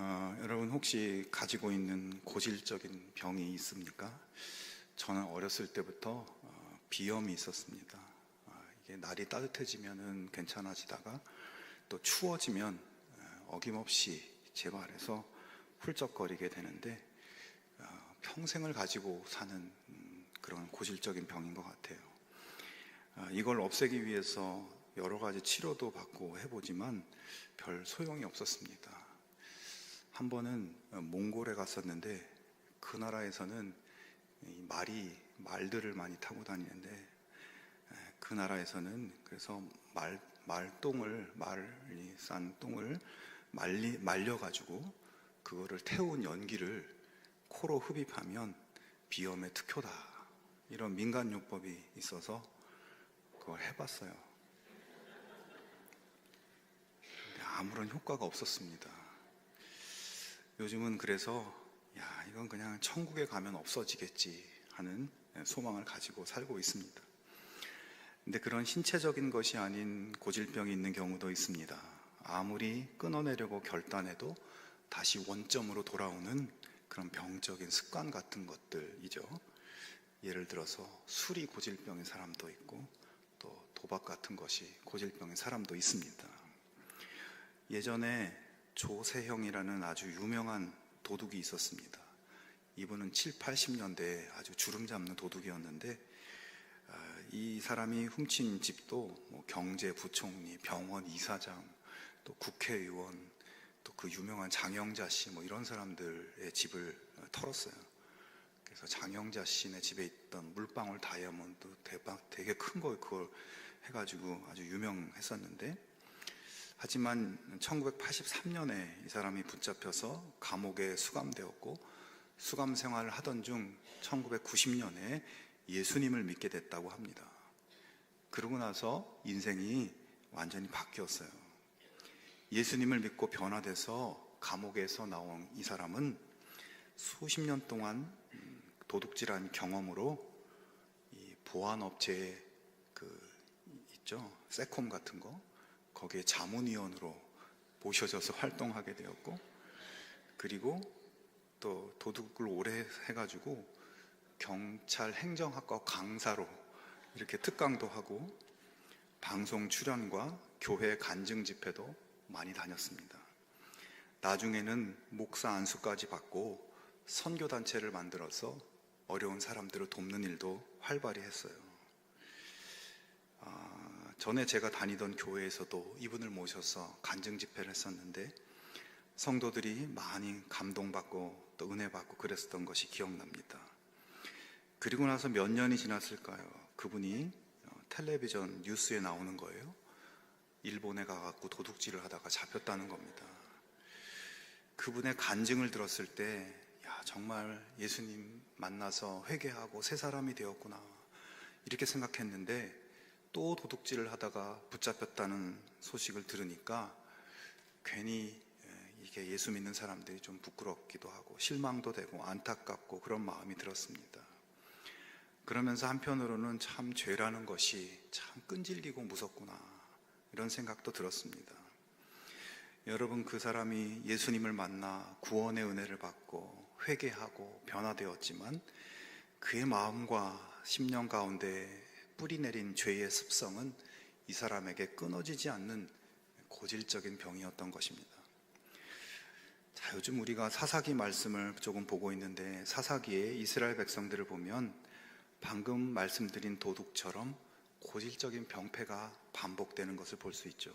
어, 여러분 혹시 가지고 있는 고질적인 병이 있습니까? 저는 어렸을 때부터 어, 비염이 있었습니다. 어, 이게 날이 따뜻해지면은 괜찮아지다가 또 추워지면 어, 어김없이 제 발에서 훌쩍거리게 되는데 어, 평생을 가지고 사는 음, 그런 고질적인 병인 것 같아요. 어, 이걸 없애기 위해서 여러 가지 치료도 받고 해보지만 별 소용이 없었습니다. 한 번은 몽골에 갔었는데 그 나라에서는 이 말이 말들을 많이 타고 다니는데 에, 그 나라에서는 그래서 말 말똥을 말이 싼 똥을 말리 말려 가지고 그거를 태운 연기를 코로 흡입하면 비염에 특효다 이런 민간요법이 있어서 그걸 해봤어요. 아무런 효과가 없었습니다. 요즘은 그래서 야 이건 그냥 천국에 가면 없어지겠지 하는 소망을 가지고 살고 있습니다. 근데 그런 신체적인 것이 아닌 고질병이 있는 경우도 있습니다. 아무리 끊어내려고 결단해도 다시 원점으로 돌아오는 그런 병적인 습관 같은 것들이죠. 예를 들어서 술이 고질병인 사람도 있고 또 도박 같은 것이 고질병인 사람도 있습니다. 예전에 조세형이라는 아주 유명한 도둑이 있었습니다. 이분은 7, 80년대에 아주 주름 잡는 도둑이었는데 아, 이 사람이 훔친 집도 뭐 경제부총리, 병원 이사장, 또 국회의원, 또 그 유명한 장영자 씨 뭐 이런 사람들의 집을 털었어요. 그래서 장영자 씨네 집에 있던 물방울 다이아몬드 대박 되게 큰 거 그걸 해가지고 아주 유명했었는데 하지만 1983년에 이 사람이 붙잡혀서 감옥에 수감되었고 수감 생활을 하던 중 1990년에 예수님을 믿게 됐다고 합니다. 그러고 나서 인생이 완전히 바뀌었어요. 예수님을 믿고 변화돼서 감옥에서 나온 이 사람은 수십 년 동안 음, 도둑질한 경험으로 이 보안업체에 그 있죠 세콤 같은 거 거기에 자문위원으로 모셔져서 활동하게 되었고 그리고 또 도둑을 오래 해가지고 경찰 행정학과 강사로 이렇게 특강도 하고 방송 출연과 교회 간증 집회도 많이 다녔습니다. 나중에는 목사 안수까지 받고 선교 단체를 만들어서 어려운 사람들을 돕는 일도 활발히 했어요. 아, 전에 제가 다니던 교회에서도 이분을 모셔서 간증 집회를 했었는데 성도들이 많이 감동받고 또 은혜 받고 그랬었던 것이 기억납니다. 그리고 나서 몇 년이 지났을까요? 그분이 어, 텔레비전 뉴스에 나오는 거예요. 일본에 가갖고 도둑질을 하다가 잡혔다는 겁니다. 그분의 간증을 들었을 때, 야, 정말 예수님 만나서 회개하고 새 사람이 되었구나. 이렇게 생각했는데, 또 도둑질을 하다가 붙잡혔다는 소식을 들으니까 괜히 이게 예수 믿는 사람들이 좀 부끄럽기도 하고 실망도 되고 안타깝고 그런 마음이 들었습니다. 그러면서 한편으로는 참 죄라는 것이 참 끈질기고 무섭구나 이런 생각도 들었습니다. 여러분 그 사람이 예수님을 만나 구원의 은혜를 받고 회개하고 변화되었지만 그의 마음과 심령 가운데 뿌리 내린 죄의 습성은 이 사람에게 끊어지지 않는 고질적인 병이었던 것입니다. 자, 요즘 우리가 사사기 말씀을 조금 보고 있는데 사사기에 이스라엘 백성들을 보면 방금 말씀드린 도둑처럼 고질적인 병폐가 반복되는 것을 볼 수 있죠.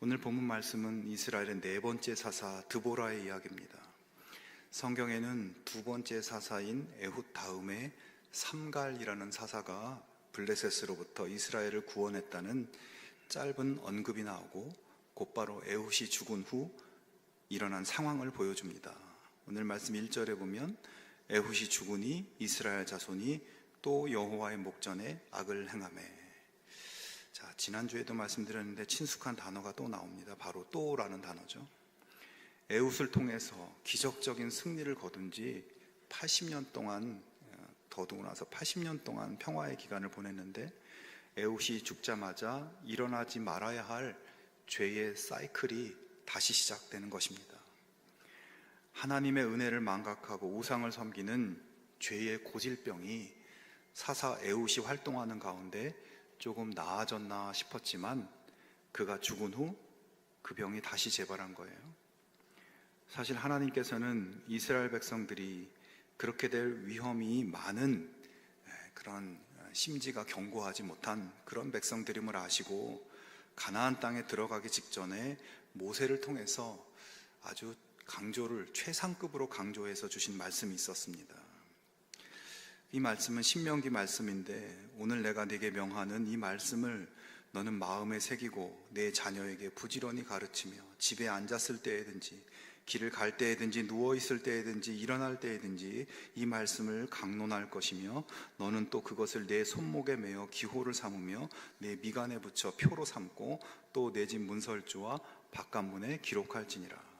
오늘 본문 말씀은 이스라엘의 네 번째 사사 드보라의 이야기입니다. 성경에는 두 번째 사사인 에훗 다음에 삼갈이라는 사사가 블레셋으로부터 이스라엘을 구원했다는 짧은 언급이 나오고 곧바로 에훗이 죽은 후 일어난 상황을 보여줍니다. 오늘 말씀 1절에 보면 에훗이 죽으니 이스라엘 자손이 또 여호와의 목전에 악을 행하매 자, 지난주에도 말씀드렸는데 친숙한 단어가 또 나옵니다. 바로 또라는 단어죠. 에훗을 통해서 기적적인 승리를 거둔 지 80년 동안 더두고 나서 80년 동안 평화의 기간을 보냈는데 에훗이 죽자마자 일어나지 말아야 할 죄의 사이클이 다시 시작되는 것입니다. 하나님의 은혜를 망각하고 우상을 섬기는 죄의 고질병이 사사 에웃이 활동하는 가운데 조금 나아졌나 싶었지만 그가 죽은 후 그 병이 다시 재발한 거예요. 사실 하나님께서는 이스라엘 백성들이 그렇게 될 위험이 많은 그런 심지가 견고하지 못한 그런 백성들임을 아시고 가나안 땅에 들어가기 직전에 모세를 통해서 아주 강조를 최상급으로 강조해서 주신 말씀이 있었습니다. 이 말씀은 신명기 말씀인데 오늘 내가 네게 명하는 이 말씀을 너는 마음에 새기고 내 자녀에게 부지런히 가르치며 집에 앉았을 때에든지 길을 갈 때에든지 누워 있을 때에든지 일어날 때에든지 이 말씀을 강론할 것이며 너는 또 그것을 내 손목에 매어 기호를 삼으며 내 미간에 붙여 표로 삼고 또 내 집 문설주와 바깥문에 기록할지니라.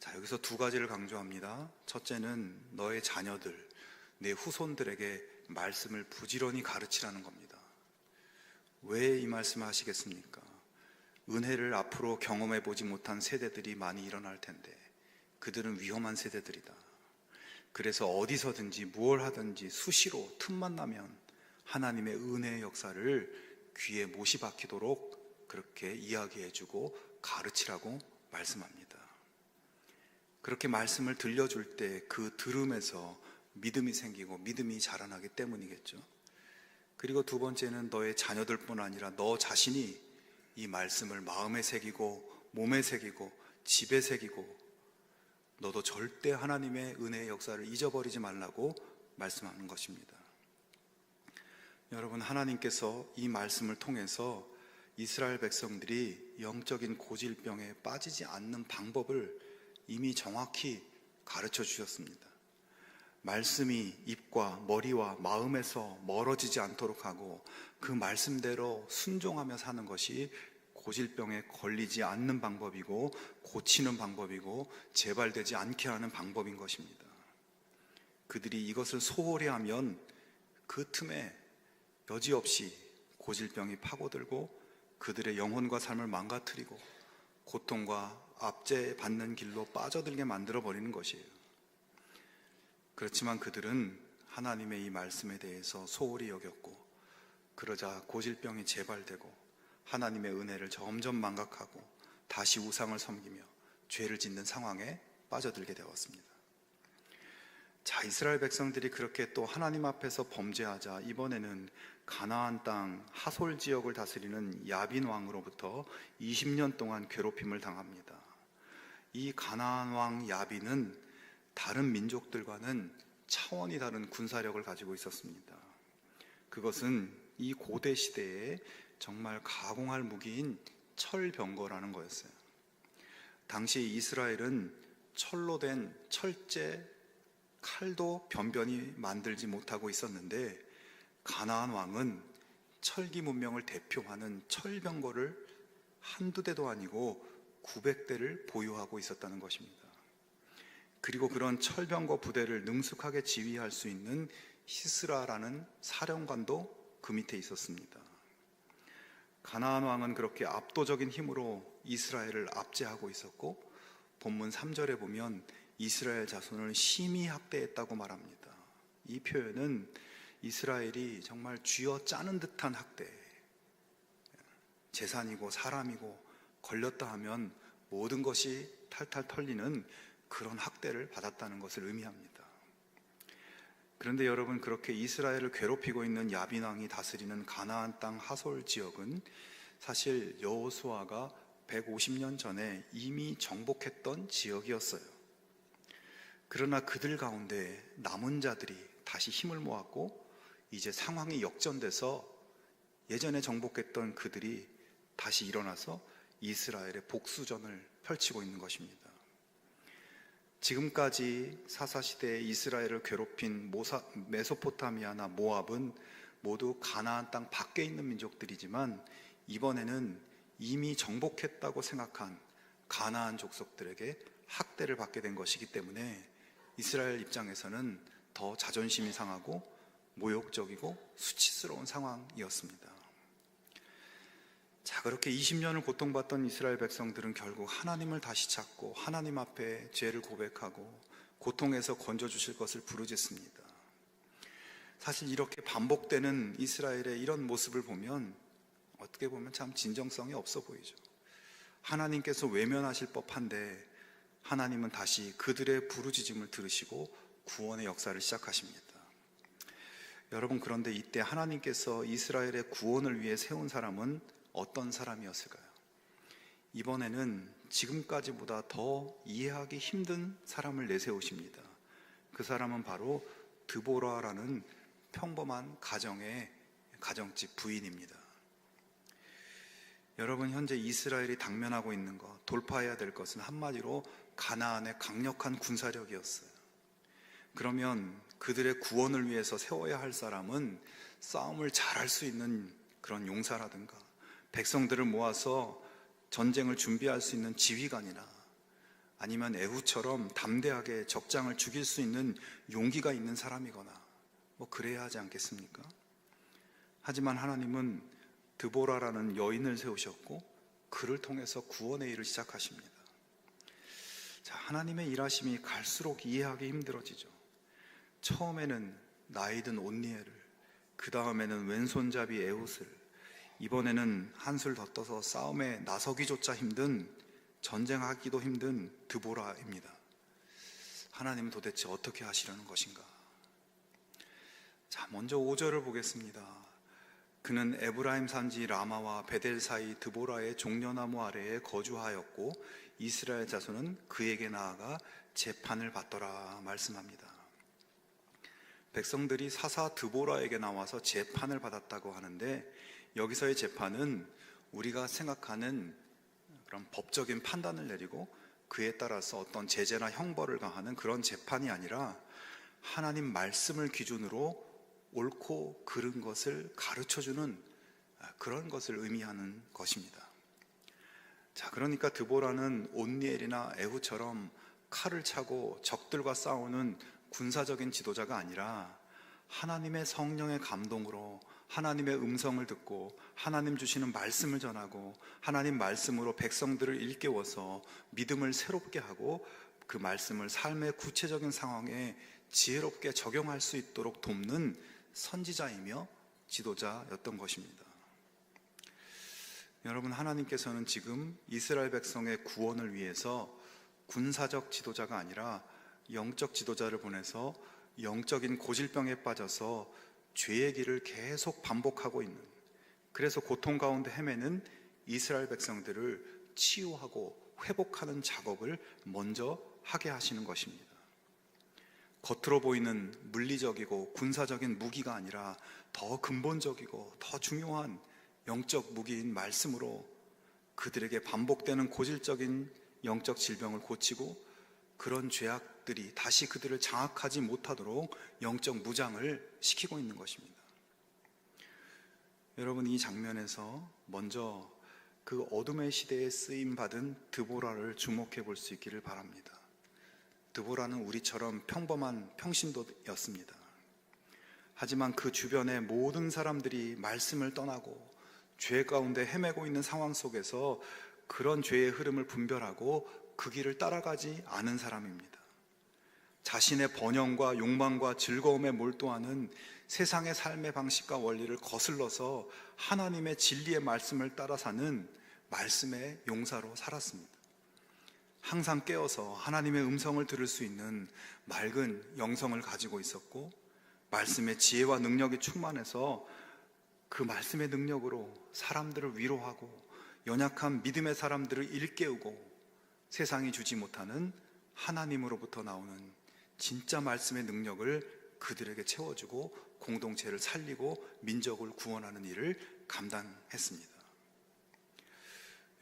자, 여기서 두 가지를 강조합니다. 첫째는 너의 자녀들, 내 후손들에게 말씀을 부지런히 가르치라는 겁니다. 왜 이 말씀을 하시겠습니까? 은혜를 앞으로 경험해 보지 못한 세대들이 많이 일어날 텐데 그들은 위험한 세대들이다. 그래서 어디서든지 무얼 하든지 수시로 틈만 나면 하나님의 은혜의 역사를 귀에 못이 박히도록 그렇게 이야기해 주고 가르치라고 말씀합니다. 그렇게 말씀을 들려줄 때 그 들음에서 믿음이 생기고 믿음이 자라나기 때문이겠죠. 그리고 두 번째는 너의 자녀들뿐 아니라 너 자신이 이 말씀을 마음에 새기고 몸에 새기고 집에 새기고 너도 절대 하나님의 은혜의 역사를 잊어버리지 말라고 말씀하는 것입니다. 여러분 하나님께서 이 말씀을 통해서 이스라엘 백성들이 영적인 고질병에 빠지지 않는 방법을 이미 정확히 가르쳐 주셨습니다. 말씀이 입과 머리와 마음에서 멀어지지 않도록 하고 그 말씀대로 순종하며 사는 것이 고질병에 걸리지 않는 방법이고 고치는 방법이고 재발되지 않게 하는 방법인 것입니다. 그들이 이것을 소홀히 하면 그 틈에 여지없이 고질병이 파고들고 그들의 영혼과 삶을 망가뜨리고 고통과 압제 받는 길로 빠져들게 만들어 버리는 것이에요. 그렇지만 그들은 하나님의 이 말씀에 대해서 소홀히 여겼고 그러자 고질병이 재발되고 하나님의 은혜를 점점 망각하고 다시 우상을 섬기며 죄를 짓는 상황에 빠져들게 되었습니다. 자, 이스라엘 백성들이 그렇게 또 하나님 앞에서 범죄하자 이번에는 가나안 땅 하솔 지역을 다스리는 야빈 왕으로부터 20년 동안 괴롭힘을 당합니다. 이 가나안 왕 야빈은 다른 민족들과는 차원이 다른 군사력을 가지고 있었습니다. 그것은 이 고대 시대에 정말 가공할 무기인 철병거라는 거였어요. 당시 이스라엘은 철로 된 철제 칼도 변변히 만들지 못하고 있었는데 가나안 왕은 철기 문명을 대표하는 철병거를 한두 대도 아니고 900대를 보유하고 있었다는 것입니다. 그리고 그런 철병거 부대를 능숙하게 지휘할 수 있는 히스라라는 사령관도 그 밑에 있었습니다. 가나안 왕은 그렇게 압도적인 힘으로 이스라엘을 압제하고 있었고 본문 3절에 보면 이스라엘 자손을 심히 학대했다고 말합니다. 이 표현은 이스라엘이 정말 쥐어 짜는 듯한 학대. 재산이고 사람이고 걸렸다 하면 모든 것이 탈탈 털리는 그런 학대를 받았다는 것을 의미합니다. 그런데 여러분 그렇게 이스라엘을 괴롭히고 있는 야빈 왕이 다스리는 가나안 땅 하솔 지역은 사실 여호수아가 150년 전에 이미 정복했던 지역이었어요. 그러나 그들 가운데 남은 자들이 다시 힘을 모았고 이제 상황이 역전돼서 예전에 정복했던 그들이 다시 일어나서 이스라엘의 복수전을 펼치고 있는 것입니다. 지금까지 사사시대에 이스라엘을 괴롭힌 모사, 메소포타미아나 모압은 모두 가나안 땅 밖에 있는 민족들이지만 이번에는 이미 정복했다고 생각한 가나안 족속들에게 학대를 받게 된 것이기 때문에 이스라엘 입장에서는 더 자존심이 상하고 모욕적이고 수치스러운 상황이었습니다. 자, 그렇게 20년을 고통받던 이스라엘 백성들은 결국 하나님을 다시 찾고 하나님 앞에 죄를 고백하고 고통에서 건져주실 것을 부르짖습니다. 사실 이렇게 반복되는 이스라엘의 이런 모습을 보면 어떻게 보면 참 진정성이 없어 보이죠. 하나님께서 외면하실 법한데 하나님은 다시 그들의 부르짖음을 들으시고 구원의 역사를 시작하십니다. 여러분 그런데 이때 하나님께서 이스라엘의 구원을 위해 세운 사람은 어떤 사람이었을까요? 이번에는 지금까지보다 더 이해하기 힘든 사람을 내세우십니다. 그 사람은 바로 드보라라는 평범한 가정의 가정집 부인입니다. 여러분 현재 이스라엘이 당면하고 있는 것, 돌파해야 될 것은 한마디로 가나안의 강력한 군사력이었어요. 그러면 그들의 구원을 위해서 세워야 할 사람은 싸움을 잘할 수 있는 그런 용사라든가 백성들을 모아서 전쟁을 준비할 수 있는 지휘관이나 아니면 애후처럼 담대하게 적장을 죽일 수 있는 용기가 있는 사람이거나 뭐 그래야 하지 않겠습니까? 하지만 하나님은 드보라라는 여인을 세우셨고 그를 통해서 구원의 일을 시작하십니다. 자, 하나님의 일하심이 갈수록 이해하기 힘들어지죠. 처음에는 나이든 온니엘을, 그 다음에는 왼손잡이 에웃을, 이번에는 한술 더 떠서 싸움에 나서기조차 힘든 전쟁하기도 힘든 드보라입니다. 하나님은 도대체 어떻게 하시려는 것인가? 자, 먼저 5절을 보겠습니다. 그는 에브라임 산지 라마와 베델 사이 드보라의 종려나무 아래에 거주하였고 이스라엘 자손은 그에게 나아가 재판을 받더라 말씀합니다. 백성들이 사사 드보라에게 나와서 재판을 받았다고 하는데 여기서의 재판은 우리가 생각하는 그런 법적인 판단을 내리고 그에 따라서 어떤 제재나 형벌을 가하는 그런 재판이 아니라 하나님 말씀을 기준으로 옳고 그른 것을 가르쳐 주는 그런 것을 의미하는 것입니다. 자, 그러니까 드보라는 온니엘이나 에후처럼 칼을 차고 적들과 싸우는 군사적인 지도자가 아니라 하나님의 성령의 감동으로 하나님의 음성을 듣고 하나님 주시는 말씀을 전하고 하나님 말씀으로 백성들을 일깨워서 믿음을 새롭게 하고 그 말씀을 삶의 구체적인 상황에 지혜롭게 적용할 수 있도록 돕는 선지자이며 지도자였던 것입니다. 여러분, 하나님께서는 지금 이스라엘 백성의 구원을 위해서 군사적 지도자가 아니라 영적 지도자를 보내서 영적인 고질병에 빠져서 죄의 길을 계속 반복하고 있는 그래서 고통 가운데 헤매는 이스라엘 백성들을 치유하고 회복하는 작업을 먼저 하게 하시는 것입니다. 겉으로 보이는 물리적이고 군사적인 무기가 아니라 더 근본적이고 더 중요한 영적 무기인 말씀으로 그들에게 반복되는 고질적인 영적 질병을 고치고 그런 죄악 들이 다시 그들을 장악하지 못하도록 영적 무장을 시키고 있는 것입니다. 여러분 이 장면에서 먼저 그 어둠의 시대에 쓰임 받은 드보라를 주목해 볼 수 있기를 바랍니다. 드보라는 우리처럼 평범한 평신도였습니다. 하지만 그 주변의 모든 사람들이 말씀을 떠나고 죄 가운데 헤매고 있는 상황 속에서 그런 죄의 흐름을 분별하고 그 길을 따라가지 않은 사람입니다. 자신의 번영과 욕망과 즐거움에 몰두하는 세상의 삶의 방식과 원리를 거슬러서 하나님의 진리의 말씀을 따라 사는 말씀의 용사로 살았습니다. 항상 깨어서 하나님의 음성을 들을 수 있는 맑은 영성을 가지고 있었고 말씀의 지혜와 능력이 충만해서 그 말씀의 능력으로 사람들을 위로하고 연약한 믿음의 사람들을 일깨우고 세상이 주지 못하는 하나님으로부터 나오는 진짜 말씀의 능력을 그들에게 채워주고 공동체를 살리고 민족을 구원하는 일을 감당했습니다.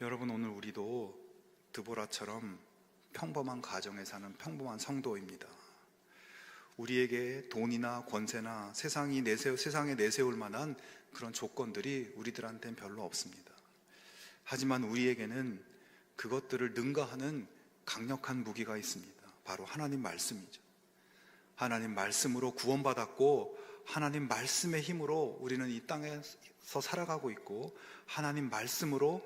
여러분 오늘 우리도 드보라처럼 평범한 가정에 사는 평범한 성도입니다. 우리에게 돈이나 권세나 세상이 내세우, 세상에 내세울 만한 그런 조건들이 우리들한테는 별로 없습니다. 하지만 우리에게는 그것들을 능가하는 강력한 무기가 있습니다. 바로 하나님 말씀이죠. 하나님 말씀으로 구원받았고 하나님 말씀의 힘으로 우리는 이 땅에 살아가고 있고 하나님 말씀으로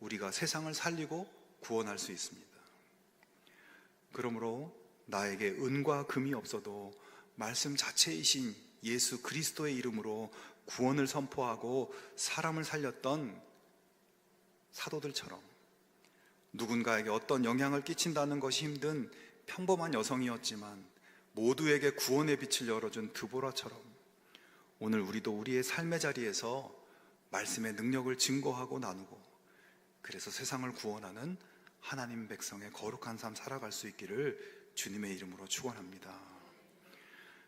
우리가 세상을 살리고 구원할 수 있습니다. 그러므로 나에게 은과 금이 없어도 말씀 자체이신 예수 그리스도의 이름으로 구원을 선포하고 사람을 살렸던 사도들처럼 누군가에게 어떤 영향을 끼친다는 것이 힘든 평범한 여성이었지만 모두에게 구원의 빛을 열어준 드보라처럼 오늘 우리도 우리의 삶의 자리에서 말씀의 능력을 증거하고 나누고 그래서 세상을 구원하는 하나님 백성의 거룩한 삶 살아갈 수 있기를 주님의 이름으로 축원합니다.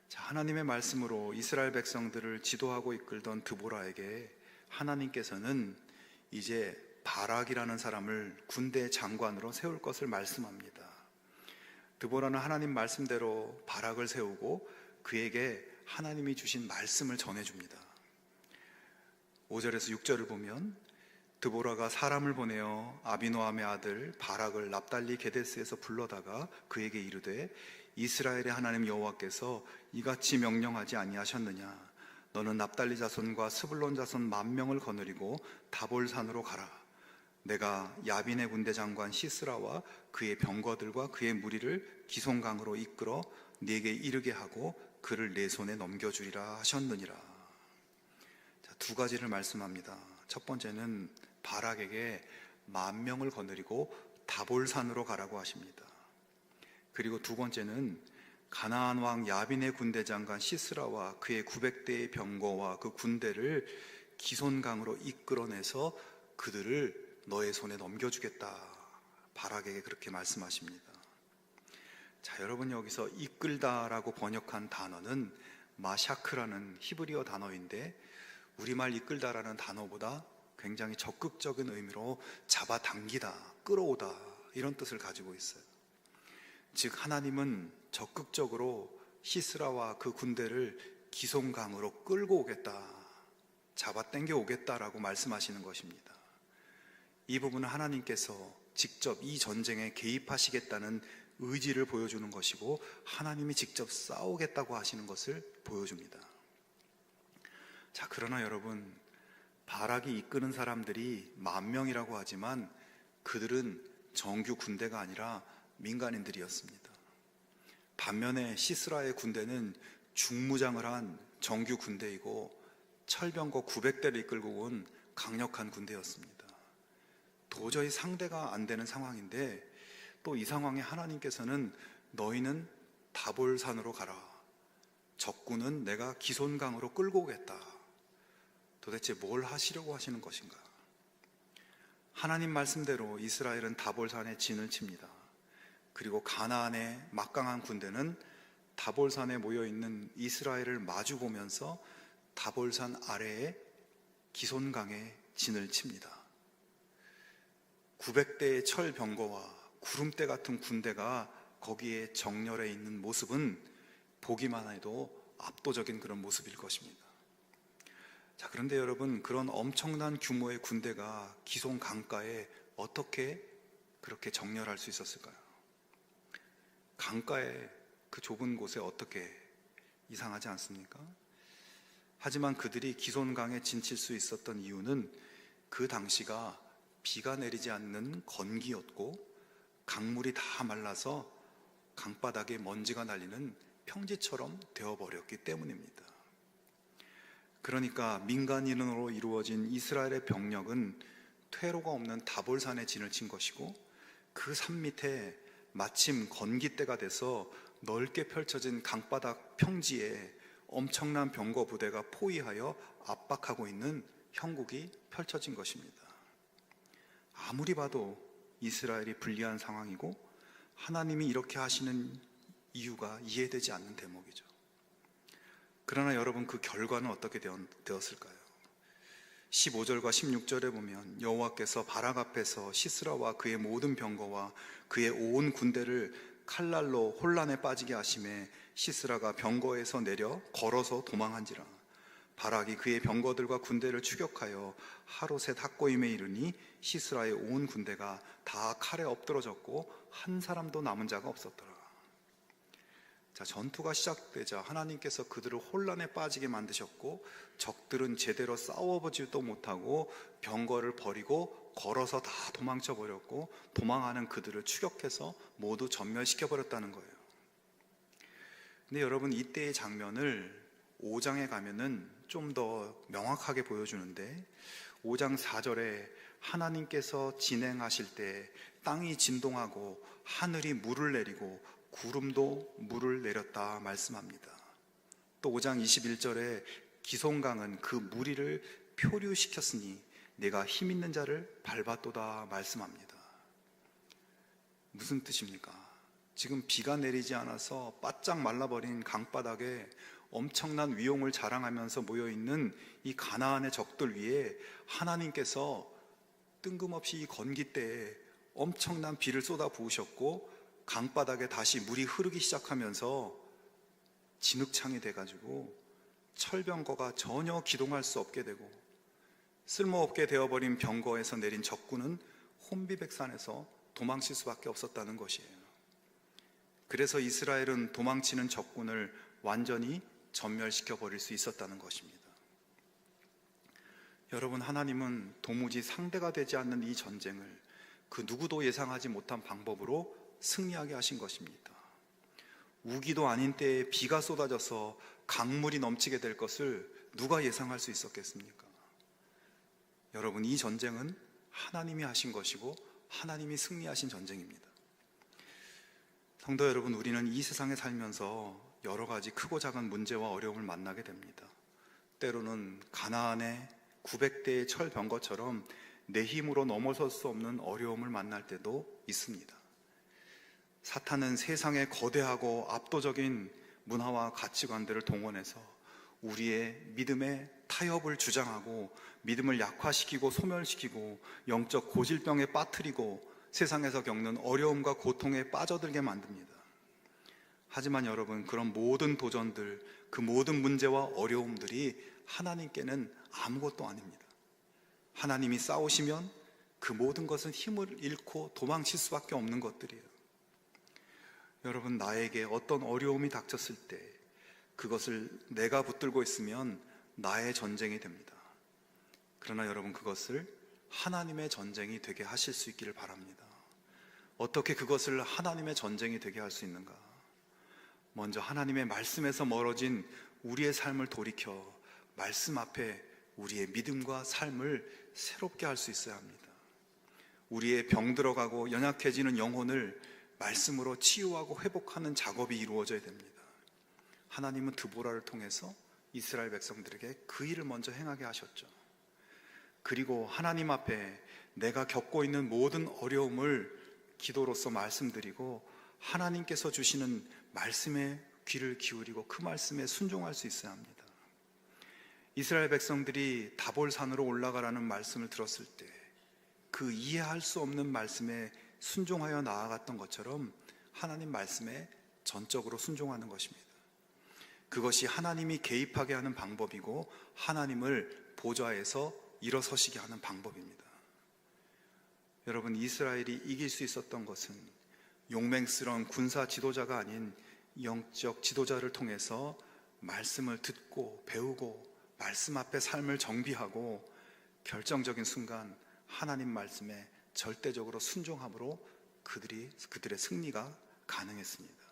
자, 하나님의 말씀으로 이스라엘 백성들을 지도하고 이끌던 드보라에게 하나님께서는 이제 바락이라는 사람을 군대 장관으로 세울 것을 말씀합니다. 드보라는 하나님 말씀대로 바락을 세우고 그에게 하나님이 주신 말씀을 전해줍니다. 5절에서 6절을 보면 드보라가 사람을 보내어 아비노함의 아들 바락을 납달리 게데스에서 불러다가 그에게 이르되 이스라엘의 하나님 여호와께서 이같이 명령하지 아니하셨느냐 너는 납달리 자손과 스불론 자손 만 명을 거느리고 다볼산으로 가라 내가 야빈의 군대 장관 시스라와 그의 병거들과 그의 무리를 기송강으로 이끌어 네게 이르게 하고 그를 내 손에 넘겨주리라 하셨느니라 자, 두 가지를 말씀합니다 첫 번째는 바락에게 만 명을 거느리고 다볼산으로 가라고 하십니다. 그리고 두 번째는 가나안 왕 야빈의 군대 장관 시스라와 그의 900대의 병거와 그 군대를 기손강으로 이끌어내서 그들을 너의 손에 넘겨주겠다. 바락에게 그렇게 말씀하십니다. 자, 여러분 여기서 이끌다라고 번역한 단어는 마샤크라는 히브리어 단어인데 우리말 이끌다라는 단어보다 굉장히 적극적인 의미로 잡아당기다, 끌어오다 이런 뜻을 가지고 있어요. 즉 하나님은 적극적으로 시스라와 그 군대를 기송강으로 끌고 오겠다, 잡아 당겨 오겠다라고 말씀하시는 것입니다. 이 부분은 하나님께서 직접 이 전쟁에 개입하시겠다는 의지를 보여주는 것이고 하나님이 직접 싸우겠다고 하시는 것을 보여줍니다. 자, 그러나 여러분, 바락이 이끄는 사람들이 만 명이라고 하지만 그들은 정규 군대가 아니라 민간인들이었습니다. 반면에 시스라의 군대는 중무장을 한 정규 군대이고 철병거 900대를 이끌고 온 강력한 군대였습니다. 도저히 상대가 안 되는 상황인데 또 이 상황에 하나님께서는 너희는 다볼산으로 가라. 적군은 내가 기손강으로 끌고 오겠다. 도대체 뭘 하시려고 하시는 것인가? 하나님 말씀대로 이스라엘은 다볼산에 진을 칩니다. 그리고 가나안의 막강한 군대는 다볼산에 모여 있는 이스라엘을 마주 보면서 다볼산 아래에 기손강에 진을 칩니다. 900대의 철 병거와 구름대 같은 군대가 거기에 정렬해 있는 모습은 보기만 해도 압도적인 그런 모습일 것입니다. 자, 그런데 여러분, 그런 엄청난 규모의 군대가 기송 강가에 어떻게 그렇게 정렬할 수 있었을까요? 강가에 그 좁은 곳에 어떻게 이상하지 않습니까? 하지만 그들이 기손강에 진칠 수 있었던 이유는 그 당시가 비가 내리지 않는 건기였고 강물이 다 말라서 강바닥에 먼지가 날리는 평지처럼 되어버렸기 때문입니다. 그러니까 민간인으로 이루어진 이스라엘의 병력은 퇴로가 없는 다볼산에 진을 친 것이고 그 산 밑에 마침 건기 때가 돼서 넓게 펼쳐진 강바닥 평지에 엄청난 병거 부대가 포위하여 압박하고 있는 형국이 펼쳐진 것입니다. 아무리 봐도 이스라엘이 불리한 상황이고 하나님이 이렇게 하시는 이유가 이해되지 않는 대목이죠. 그러나 여러분 그 결과는 어떻게 되었을까요? 15절과 16절에 보면 여호와께서 바락 앞에서 시스라와 그의 모든 병거와 그의 온 군대를 칼날로 혼란에 빠지게 하심에 시스라가 병거에서 내려 걸어서 도망한지라 바락이 그의 병거들과 군대를 추격하여 하루셋 학고임에 이르니 시스라의 온 군대가 다 칼에 엎드러졌고 한 사람도 남은 자가 없었더라. 자, 전투가 시작되자 하나님께서 그들을 혼란에 빠지게 만드셨고 적들은 제대로 싸워보지도 못하고 병거를 버리고 걸어서 다 도망쳐 버렸고 도망하는 그들을 추격해서 모두 전멸시켜 버렸다는 거예요. 근데 여러분 이때의 장면을 5장에 가면은 좀 더 명확하게 보여주는데 5장 4절에 하나님께서 진행하실 때 땅이 진동하고 하늘이 물을 내리고 구름도 물을 내렸다 말씀합니다. 또 5장 21절에 기송강은 그 무리를 표류시켰으니 내가 힘 있는 자를 밟았도다 말씀합니다. 무슨 뜻입니까? 지금 비가 내리지 않아서 바짝 말라버린 강바닥에 엄청난 위용을 자랑하면서 모여 있는 이 가나안의 적들 위에 하나님께서 뜬금없이 이 건기 때에 엄청난 비를 쏟아 부으셨고 강바닥에 다시 물이 흐르기 시작하면서 진흙창이 돼가지고 철병거가 전혀 기동할 수 없게 되고 쓸모없게 되어버린 병거에서 내린 적군은 혼비백산에서 도망칠 수밖에 없었다는 것이에요. 그래서 이스라엘은 도망치는 적군을 완전히 전멸시켜 버릴 수 있었다는 것입니다. 여러분, 하나님은 도무지 상대가 되지 않는 이 전쟁을 그 누구도 예상하지 못한 방법으로 승리하게 하신 것입니다. 우기도 아닌 때에 비가 쏟아져서 강물이 넘치게 될 것을 누가 예상할 수 있었겠습니까? 여러분, 이 전쟁은 하나님이 하신 것이고 하나님이 승리하신 전쟁입니다. 성도 여러분, 우리는 이 세상에 살면서 여러 가지 크고 작은 문제와 어려움을 만나게 됩니다. 때로는 가나안의 900대의 철병거처럼 내 힘으로 넘어설 수 없는 어려움을 만날 때도 있습니다. 사탄은 세상의 거대하고 압도적인 문화와 가치관들을 동원해서 우리의 믿음의 타협을 주장하고 믿음을 약화시키고 소멸시키고 영적 고질병에 빠뜨리고 세상에서 겪는 어려움과 고통에 빠져들게 만듭니다. 하지만 여러분, 그런 모든 도전들, 그 모든 문제와 어려움들이 하나님께는 아무것도 아닙니다. 하나님이 싸우시면 그 모든 것은 힘을 잃고 도망칠 수밖에 없는 것들이에요. 여러분, 나에게 어떤 어려움이 닥쳤을 때 그것을 내가 붙들고 있으면 나의 전쟁이 됩니다. 그러나 여러분, 그것을 하나님의 전쟁이 되게 하실 수 있기를 바랍니다. 어떻게 그것을 하나님의 전쟁이 되게 할 수 있는가? 먼저 하나님의 말씀에서 멀어진 우리의 삶을 돌이켜 말씀 앞에 우리의 믿음과 삶을 새롭게 할 수 있어야 합니다. 우리의 병들어가고 연약해지는 영혼을 말씀으로 치유하고 회복하는 작업이 이루어져야 됩니다. 하나님은 드보라를 통해서 이스라엘 백성들에게 그 일을 먼저 행하게 하셨죠. 그리고 하나님 앞에 내가 겪고 있는 모든 어려움을 기도로서 말씀드리고 하나님께서 주시는 말씀에 귀를 기울이고 그 말씀에 순종할 수 있어야 합니다. 이스라엘 백성들이 다볼산으로 올라가라는 말씀을 들었을 때 그 이해할 수 없는 말씀에 순종하여 나아갔던 것처럼 하나님 말씀에 전적으로 순종하는 것입니다. 그것이 하나님이 개입하게 하는 방법이고 하나님을 보좌에서 일어서시게 하는 방법입니다. 여러분 이스라엘이 이길 수 있었던 것은 용맹스러운 군사 지도자가 아닌 영적 지도자를 통해서 말씀을 듣고 배우고 말씀 앞에 삶을 정비하고 결정적인 순간 하나님 말씀에 절대적으로 순종함으로 그들이 그들의 승리가 가능했습니다.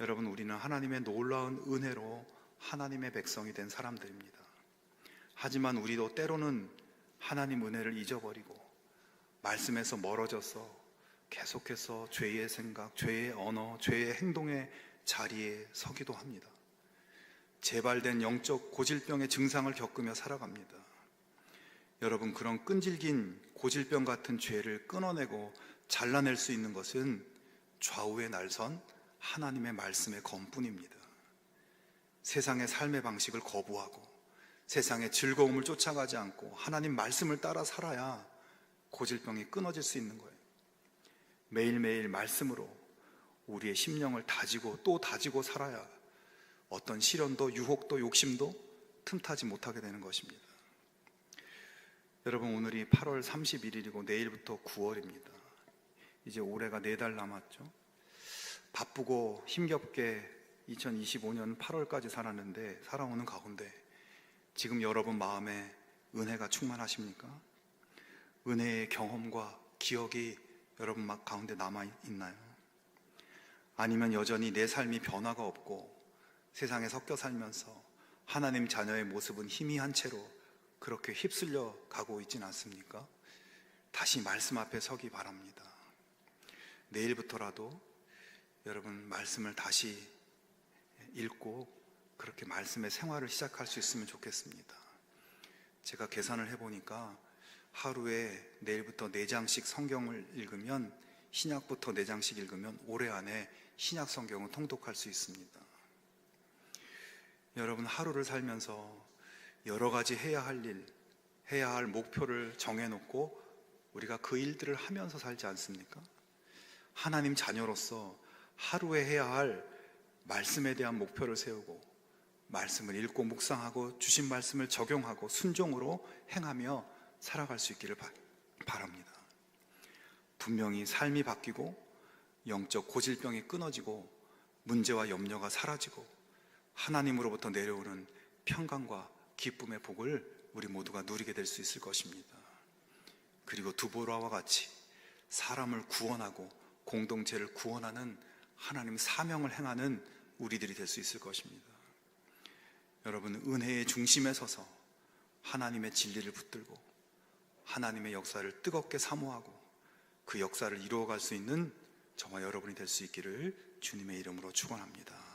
여러분 우리는 하나님의 놀라운 은혜로 하나님의 백성이 된 사람들입니다. 하지만 우리도 때로는 하나님 은혜를 잊어버리고 말씀에서 멀어져서 계속해서 죄의 생각, 죄의 언어, 죄의 행동의 자리에 서기도 합니다. 재발된 영적 고질병의 증상을 겪으며 살아갑니다. 여러분, 그런 끈질긴 고질병 같은 죄를 끊어내고 잘라낼 수 있는 것은 좌우의 날선 하나님의 말씀의 검뿐입니다. 세상의 삶의 방식을 거부하고 세상의 즐거움을 쫓아가지 않고 하나님 말씀을 따라 살아야 고질병이 끊어질 수 있는 거예요. 매일매일 말씀으로 우리의 심령을 다지고 또 다지고 살아야 어떤 시련도 유혹도 욕심도 틈타지 못하게 되는 것입니다. 여러분 오늘이 8월 31일이고 내일부터 9월입니다. 이제 올해가 네 달 남았죠. 바쁘고 힘겹게 2025년 8월까지 살았는데 살아오는 가운데 지금 여러분 마음에 은혜가 충만하십니까? 은혜의 경험과 기억이 여러분 막 가운데 남아 있나요? 아니면 여전히 내 삶이 변화가 없고 세상에 섞여 살면서 하나님 자녀의 모습은 희미한 채로 그렇게 휩쓸려 가고 있지는 않습니까? 다시 말씀 앞에 서기 바랍니다. 내일부터라도 여러분 말씀을 다시 읽고 그렇게 말씀의 생활을 시작할 수 있으면 좋겠습니다. 제가 계산을 해보니까 하루에 내일부터 4장씩 성경을 읽으면 신약부터 4장씩 읽으면 올해 안에 신약 성경을 통독할 수 있습니다. 여러분 하루를 살면서 여러 가지 해야 할 일, 해야 할 목표를 정해놓고 우리가 그 일들을 하면서 살지 않습니까? 하나님 자녀로서 하루에 해야 할 말씀에 대한 목표를 세우고 말씀을 읽고 묵상하고 주신 말씀을 적용하고 순종으로 행하며 살아갈 수 있기를 바, 바랍니다. 분명히 삶이 바뀌고 영적 고질병이 끊어지고 문제와 염려가 사라지고 하나님으로부터 내려오는 평강과 기쁨의 복을 우리 모두가 누리게 될 수 있을 것입니다. 그리고 두보라와 같이 사람을 구원하고 공동체를 구원하는 하나님 사명을 행하는 우리들이 될 수 있을 것입니다. 여러분 은혜의 중심에 서서 하나님의 진리를 붙들고 하나님의 역사를 뜨겁게 사모하고 그 역사를 이루어갈 수 있는 저와 여러분이 될 수 있기를 주님의 이름으로 축원합니다.